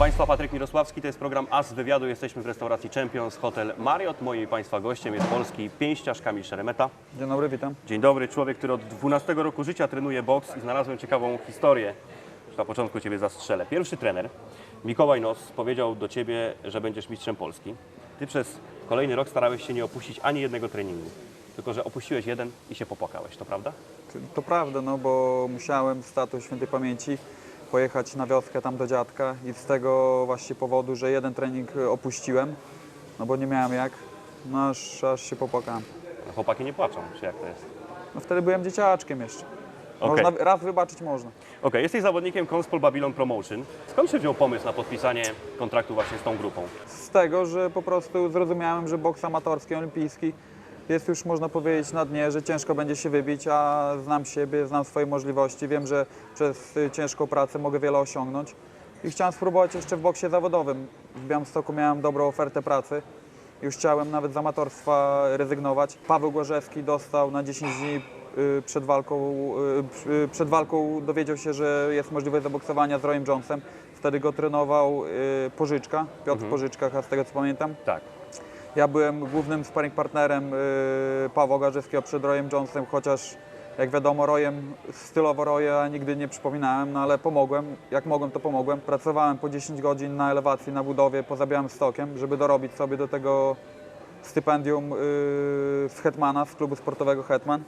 Państwa, Patryk Mirosławski, to jest program As Wywiadu. Jesteśmy w restauracji Champions Hotel Marriott. Moim Państwa gościem jest polski pięściarz Kamil Szeremeta. Dzień dobry, witam. Dzień dobry, człowiek, który od 12 roku życia trenuje boks i znalazłem ciekawą historię. Na początku Ciebie zastrzelę. Pierwszy trener, Mikołaj Nos, powiedział do Ciebie, że będziesz mistrzem Polski. Ty przez kolejny rok starałeś się nie opuścić ani jednego treningu. Tylko, że opuściłeś jeden i się popłakałeś, to prawda? To prawda, no bo musiałem z tatą świętej pamięci pojechać na wioskę tam do dziadka i z tego właśnie powodu, że jeden trening opuściłem, no bo nie miałem jak, no aż, aż się popłakałem. Chłopaki nie płaczą, czy jak to jest? No wtedy byłem dzieciaczkiem jeszcze. Można, raz wybaczyć można. Okej, jesteś zawodnikiem Conspol Babylon Promotion. Skąd się wziął pomysł na podpisanie kontraktu właśnie z tą grupą? Z tego, że po prostu zrozumiałem, że boks amatorski, olimpijski jest już, można powiedzieć, na dnie, że ciężko będzie się wybić, a znam siebie, znam swoje możliwości, wiem, że przez y, ciężką pracę mogę wiele osiągnąć i chciałem spróbować jeszcze w boksie zawodowym. W Białymstoku miałem dobrą ofertę pracy, już chciałem nawet z amatorstwa rezygnować. Paweł Gorzewski dostał na 10 dni y, przed walką, y, przy- przed walką dowiedział się, że jest możliwość zaboksowania z Royem Jonesem. Wtedy go trenował y, Pożyczka, Piotr Pożyczka, z tego co pamiętam. Tak. Ja byłem głównym sparring partnerem y, Pawła Garzyskiego przed Royem Jonesem, chociaż jak wiadomo Royem, stylowo Roya nigdy nie przypominałem, no ale pomogłem, jak mogłem to pomogłem. Pracowałem po 10 godzin na elewacji, na budowie, poza Białymstokiem, żeby dorobić sobie do tego stypendium y, z Hetmana, z klubu sportowego Hetman.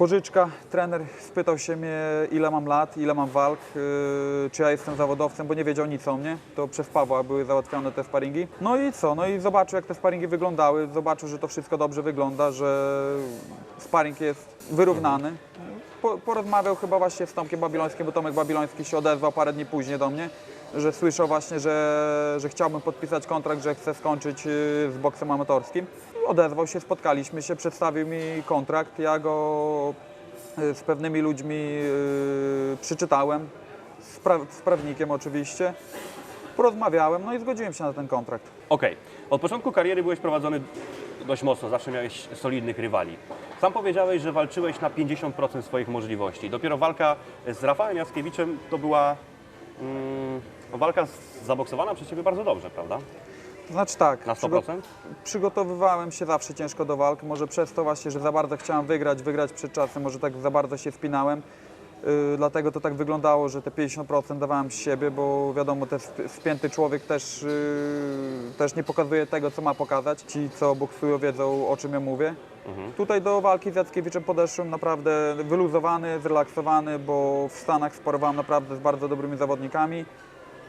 Pożyczka, trener spytał się mnie, ile mam lat, ile mam walk, yy, czy ja jestem zawodowcem, bo nie wiedział nic o mnie. To przez Pawła były załatwione te sparingi. No i co? No i zobaczył, jak te sparingi wyglądały. Zobaczył, że to wszystko dobrze wygląda, że sparing jest wyrównany. Po, porozmawiał chyba właśnie z Tomkiem Babilońskim, bo Tomek Babiloński się odezwał parę dni później do mnie, że słyszał właśnie, że, że chciałbym podpisać kontrakt, że chcę skończyć yy, z boksem amatorskim. Odezwał się, spotkaliśmy się, przedstawił mi kontrakt. Ja go y, z pewnymi ludźmi y, przeczytałem, z, pra- z prawnikiem oczywiście. Porozmawiałem, no i zgodziłem się na ten kontrakt. Okej. Od początku kariery byłeś prowadzony dość mocno, zawsze miałeś solidnych rywali. Sam powiedziałeś, że walczyłeś na 50% swoich możliwości. Dopiero walka z Rafałem Jackiewiczem to była mm, walka z- zaboksowana przez Ciebie bardzo dobrze, prawda? To znaczy tak, Na przygo- 100%? przygotowywałem się zawsze ciężko do walk, może przez to właśnie, że za bardzo chciałem wygrać, wygrać przed czasem, może tak za bardzo się spinałem. Yy, dlatego to tak wyglądało, że te 50% dawałem z siebie, bo wiadomo, ten sp- spięty człowiek też, yy, też nie pokazuje tego, co ma pokazać. Ci, co boksują, wiedzą, o czym ja mówię. Tutaj do walki z Jackiewiczem podeszłem naprawdę wyluzowany, zrelaksowany, bo w Stanach sparowałem naprawdę z bardzo dobrymi zawodnikami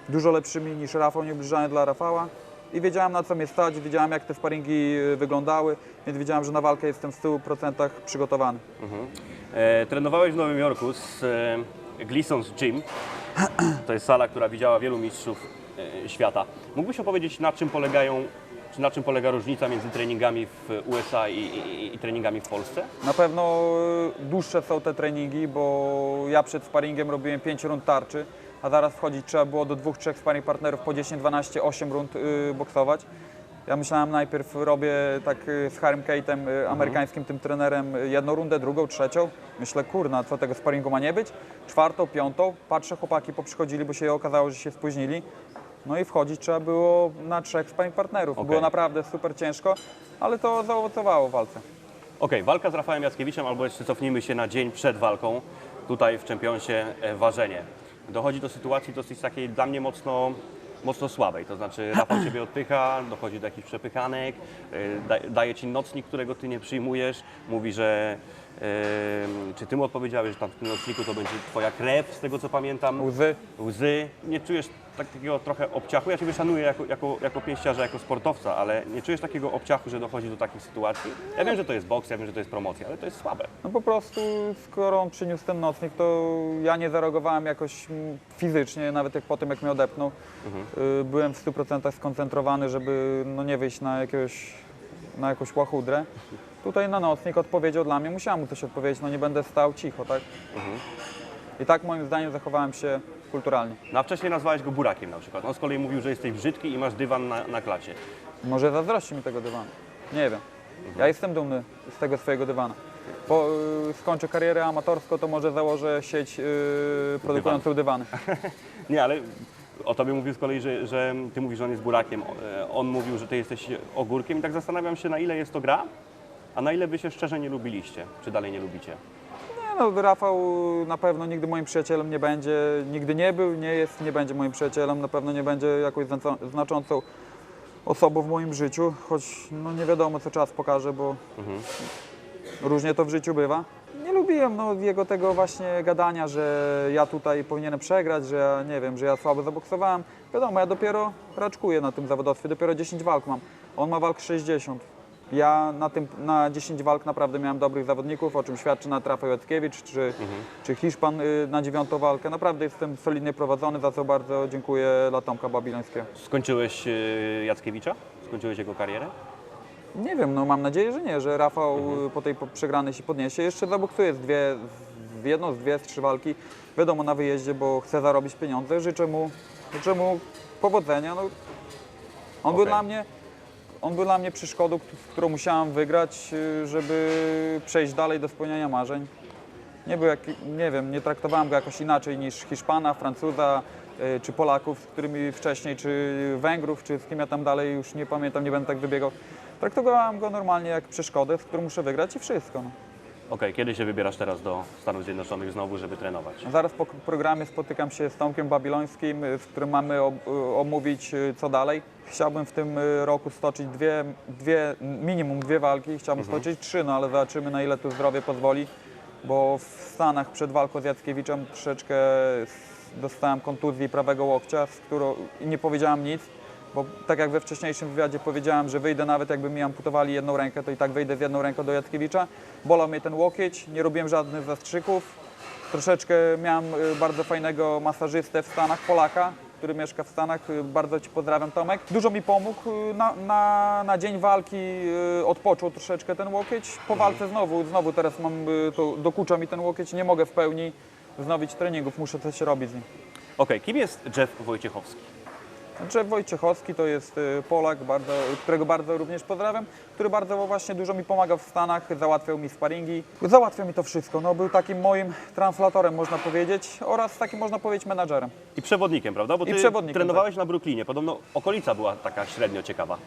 dużo lepszymi niż Rafał, niebliżany dla Rafała. I wiedziałem na co mnie stać, wiedziałem jak te sparingi y, wyglądały, więc wiedziałem, że na walkę jestem w 100% przygotowany. E, trenowałeś w Nowym Jorku z e, Gleason's Gym. To jest sala, która widziała wielu mistrzów e, świata. Mógłbyś opowiedzieć, na czym polegają, czy na czym polega różnica między treningami w USA i, i, i treningami w Polsce? Na pewno y, dłuższe są te treningi, bo ja przed sparingiem robiłem 5 rund tarczy, a zaraz wchodzić trzeba było do dwóch, trzech sparing partnerów po 10, 12, 8 rund y, boksować. Ja myślałem najpierw robię tak y, z Harrym Kate'em, y, amerykańskim tym trenerem, y, jedną rundę, drugą, trzecią. Myślę, kurna, co tego sparingu ma nie być? Czwartą, piątą, patrzę, chłopaki poprzychodzili, bo się okazało, że się spóźnili. No i wchodzić trzeba było na trzech sparing partnerów. Okej. Było naprawdę super ciężko, ale to zaowocowało w walce. Okej, walka z Rafałem Jackiewiczem, albo jeszcze cofnijmy się na dzień przed walką, tutaj w czempionsie e, ważenie. Dochodzi do sytuacji dosyć takiej dla mnie mocno, mocno słabej, to znaczy Rafał Ciebie odpycha, dochodzi do jakichś przepychanek, da, daje Ci nocnik, którego Ty nie przyjmujesz, mówi, że czy Ty mu odpowiedziałeś, że tam w tym nocniku to będzie Twoja krew, z tego co pamiętam, Łzy. łzy, nie czujesz takiego trochę obciachu, ja Ciebie szanuję jako, jako, jako pięściarza, jako sportowca, ale nie czujesz takiego obciachu, że dochodzi do takich sytuacji? Ja wiem, że to jest boks, ja wiem, że to jest promocja, ale to jest słabe. No po prostu, skoro on przyniósł ten nocnik, to ja nie zareagowałem jakoś fizycznie, nawet jak po tym, jak mnie odepnął. Y, Byłem w 100% skoncentrowany, żeby no, nie wyjść na, jakiegoś, na jakąś łachudrę. Tutaj na nocnik odpowiedział dla mnie, musiałem mu coś odpowiedzieć, no nie będę stał cicho, tak? I tak moim zdaniem zachowałem się kulturalnie. No a wcześniej nazwałeś go burakiem na przykład. On z kolei mówił, że jesteś brzydki i masz dywan na, na klacie. Może zazdrości mi tego dywanu. Nie wiem. Ja jestem dumny z tego swojego dywanu. Po y, skończę karierę amatorską, to może założę sieć y, produkującą dywany. Nie, ale O tobie mówił z kolei, że, że ty mówisz, że on jest burakiem. E, On mówił, że ty jesteś ogórkiem i tak zastanawiam się, na ile jest to gra, a na ile wy się szczerze nie lubiliście, czy dalej nie lubicie. Nie no, Rafał na pewno nigdy moim przyjacielem nie będzie, nigdy nie był, nie jest, nie będzie moim przyjacielem, na pewno nie będzie jakąś znaczącą osobą w moim życiu, choć no nie wiadomo co czas pokaże, bo różnie to w życiu bywa. Nie lubiłem no, jego tego właśnie gadania, że ja tutaj powinienem przegrać, że ja nie wiem, że ja słabo zaboksowałem. Wiadomo, ja dopiero raczkuję na tym zawodowstwie, dopiero 10 walk mam. On ma walk 60. Ja na, tym, na 10 walk naprawdę miałem dobrych zawodników, o czym świadczy na Rafał Jackiewicz czy, czy Hiszpan y, na dziewiątą walkę. Naprawdę jestem solidnie prowadzony, za co bardzo dziękuję dla Tomka Babilońskiego. Skończyłeś e, Jackiewicza? Skończyłeś jego karierę? Nie wiem, no mam nadzieję, że nie, że Rafał y, po tej przegranej się podniesie. Jeszcze zaboksuje z dwie, z jedną, z dwie, z trzy walki. Wiadomo, na wyjeździe, bo chce zarobić pieniądze. Życzę mu, życzę mu powodzenia. No, on, był Okej. dla mnie, on był dla mnie przeszkodą, którą musiałem wygrać, y, żeby przejść dalej do spełniania marzeń. Nie był jak, nie wiem, nie traktowałem go jakoś inaczej niż Hiszpana, Francuza y, czy Polaków, z którymi wcześniej, czy Węgrów, czy z kim ja tam dalej już nie pamiętam, nie będę tak wybiegał. Traktowałem go normalnie jak przeszkodę, z którą muszę wygrać i wszystko. No. Okej, kiedy się wybierasz teraz do Stanów Zjednoczonych znowu, żeby trenować? Zaraz po programie spotykam się z Tomkiem Babilońskim, y, z którym mamy y, omówić y, co dalej. Chciałbym w tym y, roku stoczyć dwie, dwie minimum dwie walki, chciałbym stoczyć trzy, no ale zobaczymy na ile tu zdrowie pozwoli, bo w Stanach przed walką z Jackiewiczem troszeczkę dostałem kontuzji prawego łokcia, z którą nie powiedziałem nic, bo tak jak we wcześniejszym wywiadzie powiedziałem, że wyjdę nawet jakby mi amputowali jedną rękę, to i tak wyjdę z jedną ręką do Jackiewicza. Bolał mnie ten łokieć, nie robiłem żadnych zastrzyków, Troszeczkę miałem y, bardzo fajnego masażystę w Stanach, Polaka, który mieszka w Stanach. Y, Bardzo Ci pozdrawiam, Tomek. Dużo mi pomógł. y, Na, na, na dzień walki odpoczął troszeczkę ten łokieć. Po walce znowu, znowu teraz mam, to dokucza mi ten łokieć. Nie mogę w pełni wznowić treningów, muszę coś robić z nim. Okej, kim jest Jeff Wojciechowski? Jeff Wojciechowski to jest y, Polak, bardzo, którego bardzo również pozdrawiam, który bardzo właśnie dużo mi pomagał w Stanach, załatwiał mi sparingi, załatwiał mi to wszystko. No, był takim moim translatorem, można powiedzieć, oraz takim, można powiedzieć, menadżerem. I przewodnikiem, prawda? Bo I ty przewodnikiem, trenowałeś na Brooklynie. Podobno okolica była taka średnio ciekawa.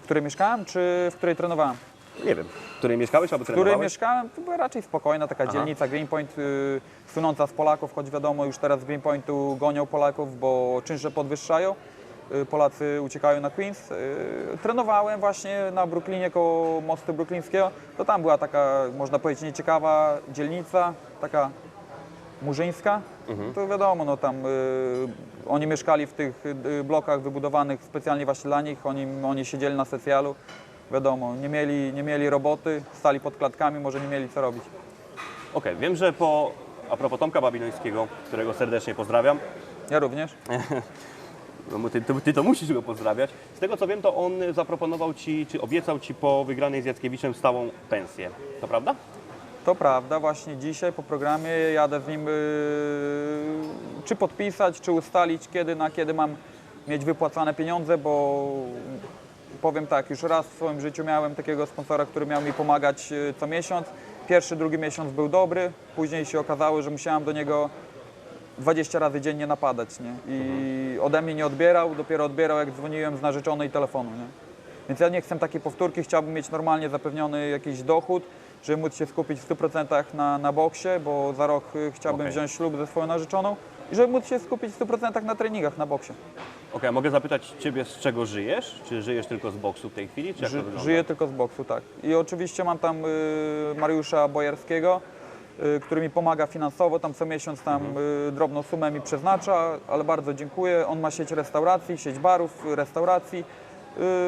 W której mieszkałem, czy w której trenowałem? Nie wiem, w której mieszkałeś albo W której trenowałeś? mieszkałem, to była raczej spokojna taka Aha. dzielnica Greenpoint, y, słynąca z Polaków, choć wiadomo, już teraz z Greenpointu gonią Polaków, bo czynsze podwyższają. Y, Polacy uciekają na Queens. Y, Trenowałem właśnie na Brooklynie koło mostu brooklyńskiego. To tam była taka, można powiedzieć, nieciekawa dzielnica, taka murzyńska. To wiadomo, no tam y, oni mieszkali w tych blokach wybudowanych specjalnie właśnie dla nich, oni, oni siedzieli na socjalu. Wiadomo, nie mieli, nie mieli roboty, stali pod klatkami, może nie mieli co robić. Okej, wiem, że po, a propos Tomka Babilońskiego, którego serdecznie pozdrawiam, Ja również. no bo ty, ty, ty to musisz go pozdrawiać. Z tego co wiem, to on zaproponował ci, czy obiecał ci po wygranej z Jackiewiczem stałą pensję. To prawda? To prawda, właśnie dzisiaj po programie jadę z nim y, czy podpisać, czy ustalić kiedy na kiedy mam mieć wypłacane pieniądze, bo powiem tak, już raz w swoim życiu miałem takiego sponsora, który miał mi pomagać y, co miesiąc. Pierwszy, drugi miesiąc był dobry, później się okazało, że musiałem do niego 20 razy dziennie napadać, nie? I ode mnie nie odbierał, dopiero odbierał jak dzwoniłem z narzeczonej telefonu, nie? Więc ja nie chcę takiej powtórki, chciałbym mieć normalnie zapewniony jakiś dochód, żeby móc się skupić w 100% na, na boksie, bo za rok y, chciałbym Okej. wziąć ślub ze swoją narzeczoną i żeby móc się skupić w 100% na treningach na boksie. Okej, a mogę zapytać ciebie, z czego żyjesz? Czy żyjesz tylko z boksu w tej chwili? Czy jak to Ży, wygląda? żyję tylko z boksu, tak. I oczywiście mam tam y, Mariusza Bojarskiego, który mi pomaga finansowo, tam co miesiąc tam y, drobną sumę mi przeznacza, ale bardzo dziękuję. On ma sieć restauracji, sieć barów, y, restauracji.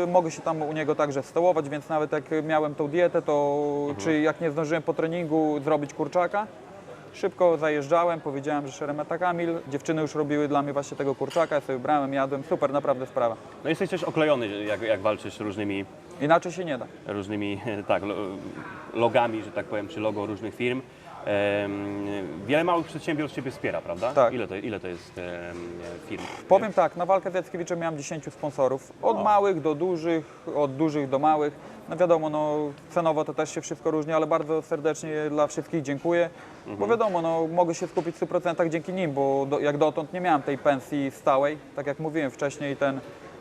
Y, mogę się tam u niego także stołować, więc nawet jak miałem tą dietę, to czy jak nie zdążyłem po treningu zrobić kurczaka, Szybko zajeżdżałem, powiedziałem, że Szeremeta Kamil. Dziewczyny już robiły dla mnie właśnie tego kurczaka, ja sobie brałem, jadłem. Super, naprawdę sprawa. No jesteś też oklejony, jak, jak walczysz różnymi, Inaczej się nie da. różnymi tak, lo- logami, że tak powiem, czy logo różnych firm. Wiele małych przedsiębiorstw Ciebie wspiera, prawda? Tak. Ile to, ile to jest firm? Powiem tak, na walkę z Jackiewiczem miałem 10 sponsorów. Od małych do dużych, od dużych do małych. No wiadomo, no, cenowo to też się wszystko różni, ale bardzo serdecznie dla wszystkich dziękuję. Bo wiadomo, no, mogę się skupić w 100% dzięki nim, bo do, jak dotąd nie miałem tej pensji stałej. Tak jak mówiłem wcześniej, ten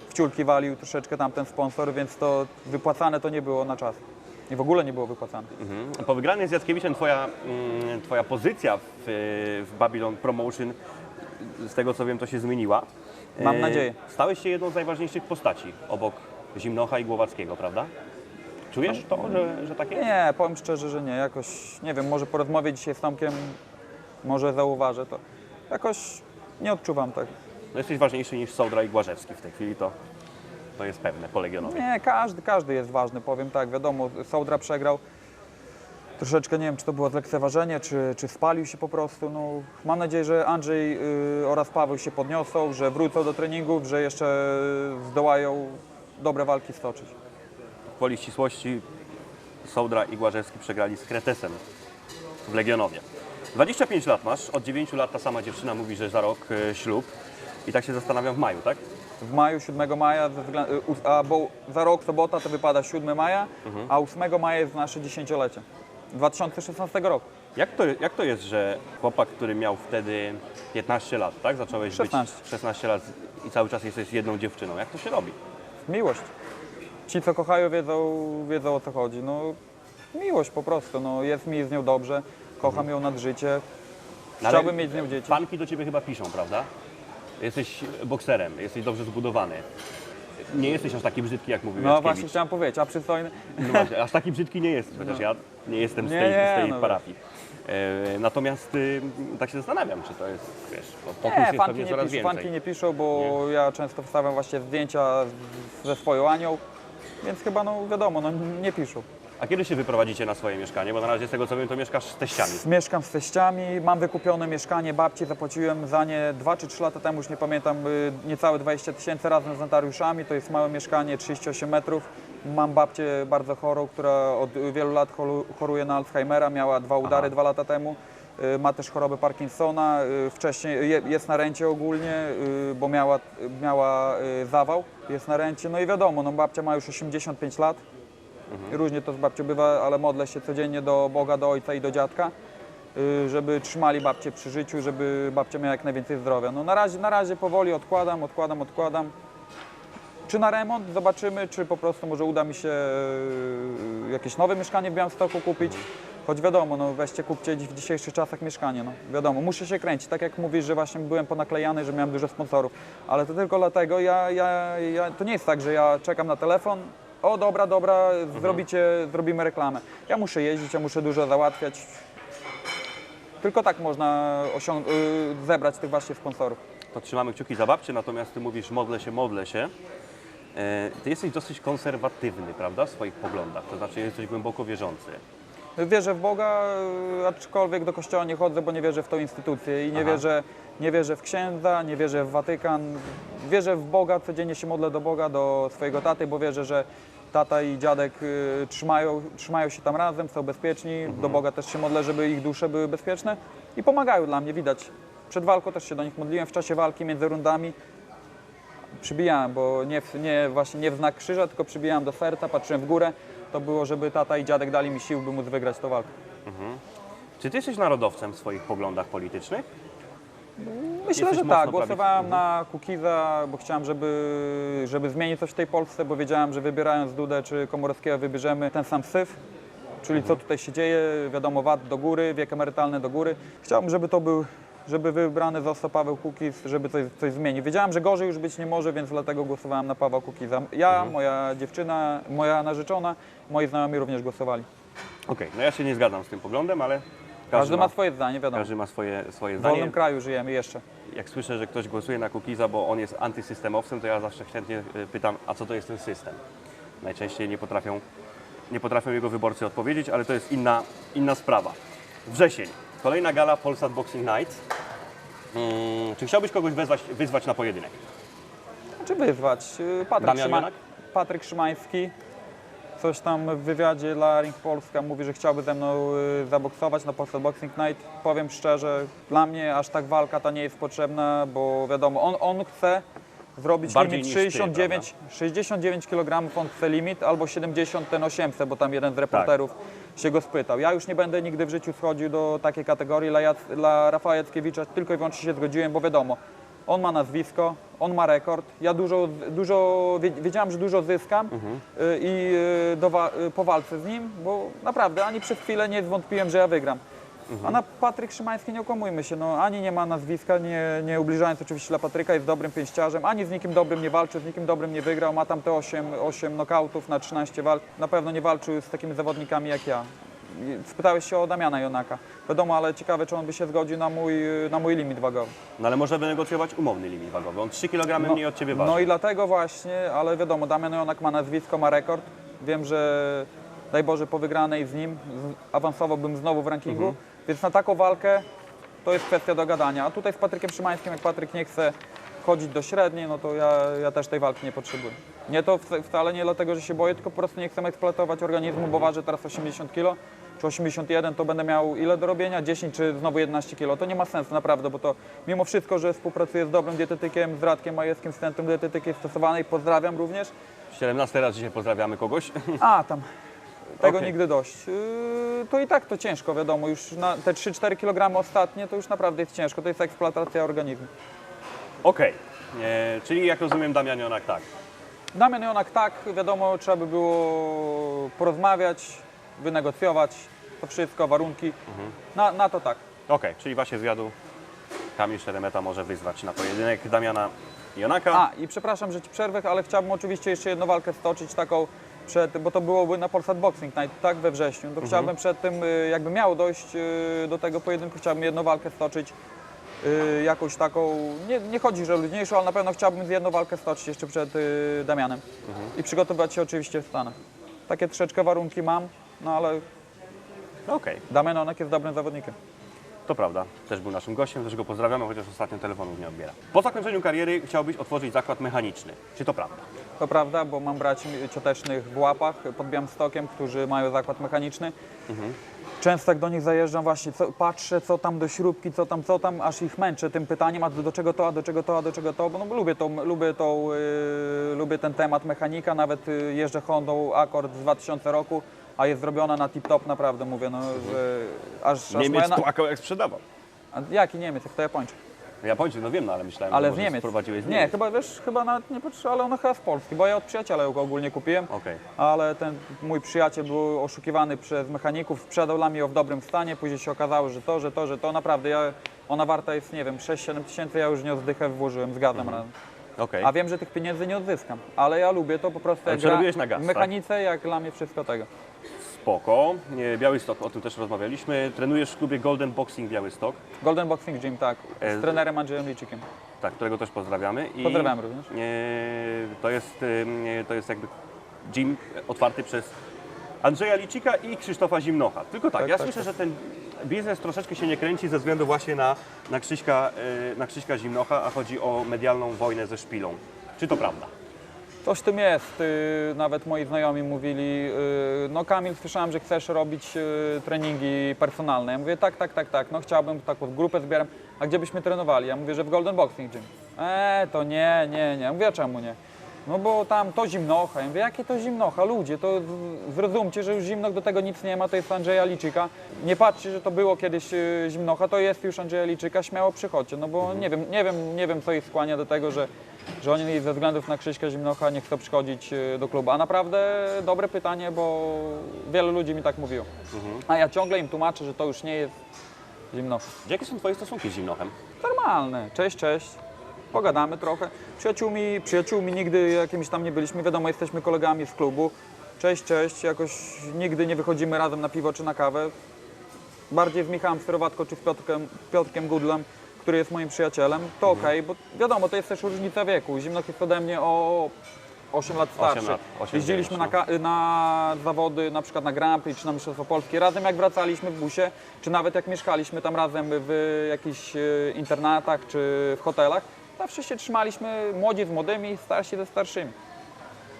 w ciulki walił troszeczkę tamten sponsor, więc to wypłacane to nie było na czas. I w ogóle nie było wypłacane. Mhm. Po wygranej z Jackiewiczem twoja, mm, twoja pozycja w, w Babylon Promotion, z tego co wiem, to się zmieniła. Mam E, nadzieję. Stałeś się jedną z najważniejszych postaci obok Zimnocha i Głowackiego, prawda? Czujesz to, że, że tak jest? Nie, powiem szczerze, że nie. Jakoś, nie wiem, może po rozmowie dzisiaj z Tomkiem, może zauważę to. Jakoś nie odczuwam tak. No jesteś ważniejszy niż Sołdra i Głażewski w tej chwili, to, to jest pewne po Legionowie. Nie, każdy, każdy jest ważny, powiem tak, wiadomo, Sołdra przegrał. Troszeczkę nie wiem, czy to było zlekceważenie, czy, czy spalił się po prostu. No, mam nadzieję, że Andrzej y, oraz Paweł się podniosą, że wrócą do treningów, że jeszcze zdołają dobre walki stoczyć. Woli ścisłości Sołdra i Głażewski przegrali z Kretesem w Legionowie. 25 lat masz, od 9 lat ta sama dziewczyna mówi, że za rok e, ślub. I tak się zastanawiam w maju, tak? W maju, 7 maja, y, a bo za rok sobota to wypada 7 maja, a 8 maja jest nasze dziesięciolecie. 2016 roku. Jak to, jak to jest, że chłopak, który miał wtedy 15 lat, tak? Zacząłeś 16. być 16 lat i cały czas jesteś jedną dziewczyną. Jak to się robi? Miłość. Ci, co kochają, wiedzą, wiedzą o co chodzi. No, miłość po prostu. No, jest mi z nią dobrze, kocham ją nad życie. No, ale Chciałbym mieć z nią dzieci. Fanki do ciebie chyba piszą, prawda? Jesteś bokserem, jesteś dobrze zbudowany. Nie jesteś aż taki brzydki, jak mówił No Jackiewicz. właśnie chciałem powiedzieć, a przystojny. No właśnie, aż taki brzydki nie jest, chociaż ja nie jestem z Nie, tej, nie, z tej no parafii. E, natomiast y, tak się zastanawiam, czy to jest, wiesz, no, pokus Nie, jest fanki pewnie nie, coraz piszą, więcej. fanki nie piszą, bo ja często wstawiam właśnie zdjęcia z- ze swoją Anią, więc chyba no wiadomo, no nie piszą. A kiedy się wyprowadzicie na swoje mieszkanie? Bo na razie z tego co wiem, to mieszkasz z teściami. Mieszkam z teściami, mam wykupione mieszkanie babci, zapłaciłem za nie 2 czy 3 lata temu, już nie pamiętam, y, niecałe 20 tysięcy razem z notariuszami. To jest małe mieszkanie, 38 metrów. Mam babcię bardzo chorą, która od wielu lat choruje na Alzheimera, miała dwa udary dwa lata temu. Y, Ma też chorobę Parkinsona, y, wcześniej je- jest na rencie ogólnie, bo miała, miała zawał, jest na rencie. No i wiadomo, no babcia ma już 85 lat, Różnie to z babcią bywa, ale modlę się codziennie do Boga, do Ojca i do dziadka, y, żeby trzymali babcię przy życiu, żeby babcia miała jak najwięcej zdrowia. No na razie, na razie powoli odkładam, odkładam, odkładam. Czy na remont zobaczymy, czy po prostu może uda mi się y, jakieś nowe mieszkanie w Białymstoku kupić. Choć wiadomo, no weźcie, kupcie w dzisiejszych czasach mieszkanie, no wiadomo, muszę się kręcić, tak jak mówisz, że właśnie byłem ponaklejany, że miałem dużo sponsorów, ale to tylko dlatego, ja, ja, ja, to nie jest tak, że ja czekam na telefon, o dobra, dobra, zrobicie, zrobimy reklamę. Ja muszę jeździć, ja muszę dużo załatwiać, tylko tak można osiąg- y, zebrać tych właśnie sponsorów. To trzymamy kciuki za babcię, natomiast ty mówisz modlę się, modlę się. E, Ty jesteś dosyć konserwatywny, prawda, w swoich poglądach, to znaczy jesteś głęboko wierzący. Wierzę w Boga, y, aczkolwiek do kościoła nie chodzę, bo nie wierzę w tą instytucję i nie Aha. wierzę, nie wierzę w księdza, nie wierzę w Watykan. Wierzę w Boga, codziennie się modlę do Boga, do swojego taty, bo wierzę, że tata i dziadek y, trzymają, trzymają się tam razem, są bezpieczni. Do Boga też się modlę, żeby ich dusze były bezpieczne i pomagają dla mnie, widać. Przed walką też się do nich modliłem, w czasie walki między rundami przybijałem, bo nie, w- nie, właśnie nie w znak krzyża, tylko przybijałem do serca, patrzyłem w górę. To było, żeby tata i dziadek dali mi sił, by móc wygrać tę walkę. Czy ty jesteś narodowcem w swoich poglądach politycznych? Myślę, Jesteś że mocno tak. prawic- Głosowałem na Kukiza, bo chciałem, żeby, żeby zmienić coś w tej Polsce, bo wiedziałem, że wybierając Dudę czy Komorowskiego wybierzemy ten sam syf, czyli co tutaj się dzieje, wiadomo, VAT do góry, wiek emerytalny do góry. Chciałbym, żeby to był, żeby wybrany został Paweł Kukiz, żeby coś, coś zmienił. Wiedziałem, że gorzej już być nie może, więc dlatego głosowałem na Pawła Kukiza. Ja, moja dziewczyna, moja narzeczona, moi znajomi również głosowali. Okej, no ja się nie zgadzam z tym poglądem, ale każdy, ma swoje zdanie, wiadomo. każdy ma swoje, swoje W wolnym kraju żyjemy jeszcze. Jak słyszę, że ktoś głosuje na Kukiza, bo on jest antysystemowcem, to ja zawsze chętnie y, pytam, a co to jest ten system? Najczęściej nie potrafią, nie potrafią jego wyborcy odpowiedzieć, ale to jest inna, inna sprawa. Wrzesień. Kolejna gala Polsat Boxing Night. Mm, czy chciałbyś kogoś wezwać, wyzwać na pojedynek? Czy wyzwać? Y, Patryk, Damian Szyma... Jonak? Patryk Szymański, coś tam w wywiadzie dla Ring Polska mówi, że chciałby ze mną y, zaboksować na Polsat Boxing Night. Powiem szczerze, dla mnie aż tak walka ta nie jest potrzebna, bo wiadomo, on, on chce zrobić Bardziej limit niż ty, 69, 69 kg, on chce limit, albo 70 ten 800, bo tam jeden z reporterów się go spytał. Ja już nie będę nigdy w życiu schodził do takiej kategorii. Dla, dla Rafała Jackiewicza tylko i wyłącznie się zgodziłem, bo wiadomo, on ma nazwisko, on ma rekord. Ja dużo, dużo wie- wiedziałem, że dużo zyskam y, i y, do, y, po walce z nim, bo naprawdę ani przez chwilę nie zwątpiłem, że ja wygram. A na Patryk Szymański nie okłamujmy się, no ani nie ma nazwiska, nie, nie ubliżając oczywiście dla Patryka, jest dobrym pięściarzem, ani z nikim dobrym nie walczył, z nikim dobrym nie wygrał, ma tam te 8, 8 nokautów na 13 walk, na pewno nie walczył z takimi zawodnikami jak ja. I Spytałeś się o Damiana Jonaka. Wiadomo, ale ciekawe, czy on by się zgodził na mój, na mój limit wagowy. No ale może wynegocjować umowny limit wagowy. On 3 kg mniej od Ciebie waży. No i dlatego właśnie, ale wiadomo, Damian Jonak ma nazwisko, ma rekord. Wiem, że daj Boże po wygranej z nim awansowałbym znowu w rankingu, Mhm. więc na taką walkę to jest kwestia dogadania. A tutaj z Patrykiem Szymańskim, jak Patryk nie chce chodzić do średniej, no to ja, ja też tej walki nie potrzebuję. Nie to wca- wcale nie dlatego, że się boję, tylko po prostu nie chcę eksploatować organizmu, bo ważę teraz 80 kg czy 81, to będę miał ile do robienia? 10 czy znowu 11 kg. To nie ma sensu naprawdę, bo to mimo wszystko, że współpracuję z dobrym dietetykiem, z Radkiem Majewskim z Centrum Dietetyki Stosowanej, pozdrawiam również. 17 raz dzisiaj pozdrawiamy kogoś. A, tam. Tego Okej. nigdy dość. Yy, to i tak to ciężko, wiadomo, już na te 3-4 kg ostatnie to już naprawdę jest ciężko, to jest eksploatacja organizmu. Okej. E, Czyli jak rozumiem Damian Jonak tak. Damian Jonak tak, wiadomo, trzeba by było porozmawiać, wynegocjować to wszystko, warunki. Na, na to tak. Okej, czyli właśnie zwiadu Kamil Szeremeta może wyzwać na pojedynek Damiana Jonaka. A, i przepraszam, że ci przerwę, ale chciałbym oczywiście jeszcze jedną walkę stoczyć taką przed, bo to byłoby na Polsat Boxing Night, tak, we wrześniu. To chciałbym przed tym, y, jakby miało dojść y, do tego pojedynku, chciałbym jedną walkę stoczyć y, jakąś taką, nie, nie chodzi, że luźniejszą, ale na pewno chciałbym z jedną walkę stoczyć jeszcze przed y, Damianem i przygotować się oczywiście w Stanach. Takie troszeczkę warunki mam, no ale Okej, Damian Onek jest dobrym zawodnikiem. to prawda. Też był naszym gościem, też go pozdrawiamy, chociaż ostatnio telefonów nie odbiera. Po zakończeniu kariery chciałbyś otworzyć zakład mechaniczny. Czy to prawda? To prawda, bo mam braci ciotecznych w łapach pod Białymstokiem, którzy mają zakład mechaniczny. Często jak do nich zajeżdżam właśnie, co, patrzę co tam do śrubki, co tam, co tam, aż ich męczę tym pytaniem, a do, czego to, a do czego to, a do czego to, bo no, lubię, tą, lubię, tą, yy, lubię ten temat mechanika, nawet yy, jeżdżę Hondą Accord z 2000 roku, a jest zrobiona na tip-top, naprawdę mówię, no, że aż, aż Niemiec moja na... płakał jak sprzedawał. A Jaki Niemiec, jak to Japończyk? Japończyk, no wiem, no ale myślałem, Ale że z może Niemiec. sprowadziłeś z Nie, Niemiec. chyba wiesz, chyba nawet nie patrzę, ale ona chyba z Polski, bo ja od przyjaciela ją ogólnie kupiłem. Okej. Ale ten mój przyjaciel był oszukiwany przez mechaników, sprzedał dla mnie ją w dobrym stanie, później się okazało, że to, że to, że to, naprawdę ja, ona warta jest, nie wiem, 6-7 tysięcy, ja już w nią zdychę włożyłem, zgadzam. Mhm. razem. Okej. A wiem, że tych pieniędzy nie odzyskam, ale ja lubię to po prostu Ale jak gra przerobiłeś na gaz, w tak? mechanice, jak dla mnie wszystko tego. Spoko. Nie, Białystok, o tym też rozmawialiśmy. Trenujesz w klubie Golden Boxing Białystok, Golden Boxing Gym, tak, E, z trenerem Andrzejem Liczykiem. tak, którego też pozdrawiamy. I Pozdrawiam również. e, to, jest, e, to jest jakby gym otwarty przez Andrzeja Licika i Krzysztofa Zimnocha. Tylko tak, Tak, ja tak, słyszę, że ten biznes troszeczkę się nie kręci ze względu właśnie na, na, Krzyśka, e, na Krzyśka Zimnocha, a chodzi o medialną wojnę ze szpilą. Czy to prawda? Coś w tym jest. y, Nawet moi znajomi mówili, y, no Kamil, słyszałem, że chcesz robić y, treningi personalne. Ja mówię, tak, tak, tak, tak, no chciałbym, taką grupę zbieram. A gdzie byśmy trenowali? Ja mówię, że w Golden Boxing Gym. Eee, to nie, nie, nie. Ja mówię, czemu nie? No bo tam to zimnocha. Ja mówię, jakie to zimnocha? Ludzie, to zrozumcie, że już zimnok do tego nic nie ma, to jest Andrzeja Liczyka. Nie patrzcie, że to było kiedyś zimnocha, to jest już Andrzeja Liczyka, śmiało przychodźcie. No bo nie wiem, nie wiem, nie wiem, co ich skłania do tego, że, że oni ze względów na Krzyśka Zimnocha nie chcą przychodzić y, do klubu. A naprawdę dobre pytanie, bo wielu ludzi mi tak mówiło. A ja ciągle im tłumaczę, że to już nie jest Zimnocha. Jakie są Twoje stosunki z Zimnochem? Normalne. Cześć, cześć. Pogadamy trochę. Przyjaciółmi, przyjaciółmi nigdy jakimiś tam nie byliśmy. Wiadomo, jesteśmy kolegami z klubu. Cześć, cześć. Jakoś nigdy nie wychodzimy razem na piwo czy na kawę. Bardziej z Michałem Sterowatko czy z Piotrkiem, Piotrkiem Gudlem, który jest moim przyjacielem. To okej, bo wiadomo, to jest też różnica wieku. Zimnok jest ode mnie o 8 lat starszy. lat, osiem, Jeździliśmy na, ka- na zawody, na przykład na Grand Prix czy na Mistrzostwo Polskie. Razem jak wracaliśmy w busie, czy nawet jak mieszkaliśmy tam razem w jakichś e, internatach czy w hotelach, zawsze się trzymaliśmy młodzi z młodymi, starsi ze starszymi.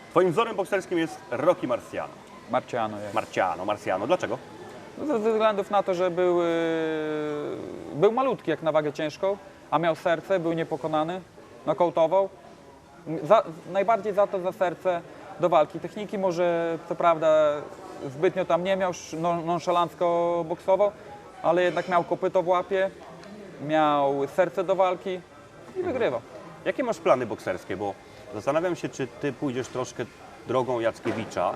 Twoim wzorem bokserskim jest Rocky Marciano. Marciano jest. Marciano, Marciano. Dlaczego? Ze względów na to, że był, yy, był malutki jak na wagę ciężką, a miał serce, był niepokonany, nokautował. Za, najbardziej za to za serce do walki. Techniki może co prawda zbytnio tam nie miał, non- nonszalancko boksował, ale jednak miał kopyto w łapie, miał serce do walki i wygrywał. Jakie masz plany bokserskie? Bo zastanawiam się, czy ty pójdziesz troszkę drogą Jackiewicza,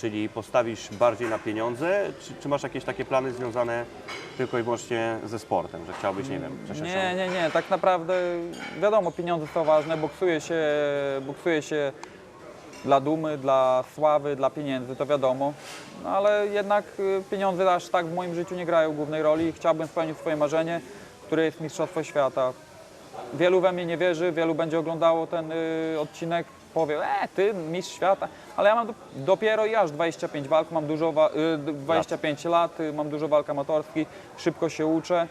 czyli postawisz bardziej na pieniądze, czy, czy masz jakieś takie plany związane tylko i wyłącznie ze sportem, że chciałbyś, nie wiem, coś Nie, nie, nie, tak naprawdę wiadomo, pieniądze są ważne, boksuje się, boksuje się dla dumy, dla sławy, dla pieniędzy, to wiadomo, no, ale jednak y, pieniądze aż tak w moim życiu nie grają głównej roli i chciałbym spełnić swoje marzenie, które jest Mistrzostwo Świata. Wielu we mnie nie wierzy, wielu będzie oglądało ten y, odcinek, powie, e, ty, mistrz świata, ale ja mam do, dopiero i aż 25 walk, mam dużo, wa- y, d- 25 lat, y, mam dużo walk amatorskich, szybko się uczę,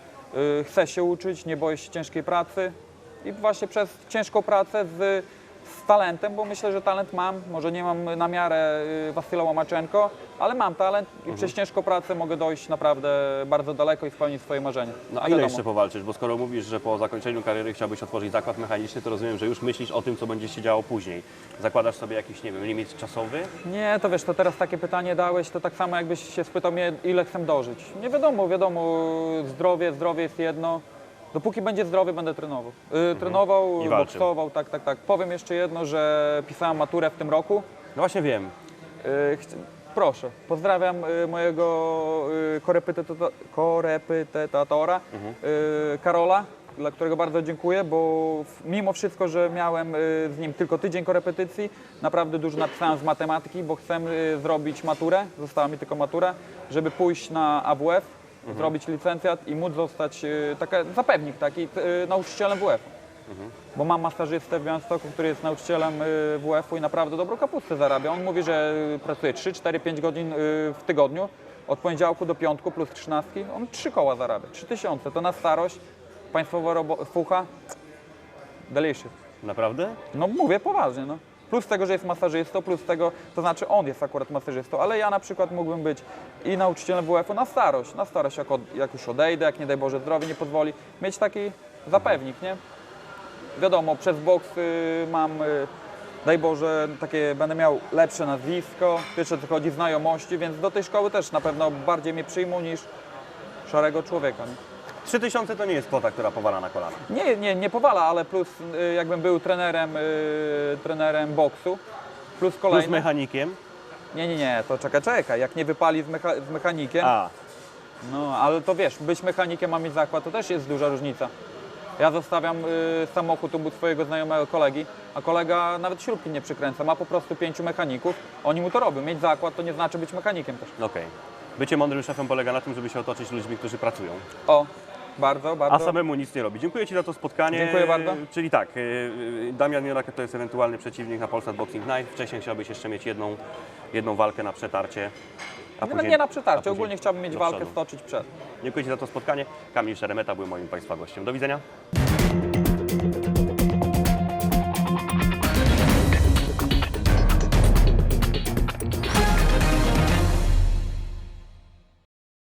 y, chcę się uczyć, nie boję się ciężkiej pracy. I właśnie przez ciężką pracę z, z talentem, bo myślę, że talent mam, może nie mam na miarę y, Wasyla Łomaczenko, ale mam talent i przez ciężką pracę mogę dojść naprawdę bardzo daleko i spełnić swoje marzenie. No a A ile wiadomo. jeszcze powalczysz? Bo skoro mówisz, że po zakończeniu kariery chciałbyś otworzyć zakład mechaniczny, to rozumiem, że już myślisz o tym, co będzie się działo później. Zakładasz sobie jakiś, nie wiem, limit czasowy? Nie, to wiesz, to teraz takie pytanie dałeś, to tak samo jakbyś się spytał mnie, ile chcę dożyć. Nie wiadomo, wiadomo, zdrowie, zdrowie jest jedno. Dopóki będzie zdrowy, będę trenował. Y, Trenował. I walczył. boksował, tak, tak, tak. Powiem jeszcze jedno, że pisałem maturę w tym roku. No właśnie wiem. Y, chci- Proszę, pozdrawiam y, mojego y, korepyteta- korepytetatora Mhm. y, Karola, dla którego bardzo dziękuję, bo w- mimo wszystko, że miałem y, z nim tylko tydzień korepetycji, naprawdę dużo napisałem z matematyki, bo chcę y, zrobić maturę, została mi tylko matura, żeby pójść na AWF, Mhm. zrobić licencjat i móc zostać y, taka, zapewnik taki y, nauczycielem WF. Bo mam masażystę w Białymstoku, który jest nauczycielem y, WF-u i naprawdę dobrą kapustę zarabia. On mówi, że pracuje 3, 4, 5 godzin w tygodniu, od poniedziałku do piątku plus trzynastki. On 3 koła zarabia, 3 tysiące. To na starość, państwowa fucha, delicious. Naprawdę? No mówię poważnie, no. Plus tego, że jest masażystą, plus tego, to znaczy on jest akurat masażystą, ale ja na przykład mógłbym być i nauczycielem WF-u na starość, na starość jak, od, jak już odejdę, jak nie daj Boże zdrowie nie pozwoli, mieć taki zapewnik, nie? Wiadomo, przez boks y, mam, daj Boże, takie będę miał lepsze nazwisko, wiesz o co chodzi, znajomości, więc do tej szkoły też na pewno bardziej mnie przyjmą niż szarego człowieka. Nie? 3000 to nie jest kwota, która powala na kolana. Nie, nie, nie powala, ale plus y, jakbym był trenerem, y, trenerem boksu, plus Plus kolejny. mechanikiem. Nie, nie, nie, to czekaj, czekaj, jak nie wypali z, mecha- z mechanikiem, A, no ale to wiesz, być mechanikiem, a mieć zakład, to też jest duża różnica. Ja zostawiam y, samochód u swojego znajomego kolegi, a kolega nawet śrubki nie przykręca, ma po prostu pięciu mechaników, oni mu to robią. Mieć zakład to nie znaczy być mechanikiem też. okej. Bycie mądrym szefem polega na tym, żeby się otoczyć ludźmi, którzy pracują, O, bardzo, a bardzo. samemu nic nie robi. Dziękuję Ci za to spotkanie. Dziękuję bardzo. Czyli tak, y, y, Damian Miorak to jest ewentualny przeciwnik na Polsat Boxing Night. Wcześniej chciałbyś jeszcze mieć jedną, jedną walkę na przetarcie. A Nie, później- nie na a przetarcie, później ogólnie chciałbym mieć walkę stoczyć przed. Dziękuję Ci za to spotkanie. Kamil Szeremeta był moim Państwa gościem. Do widzenia.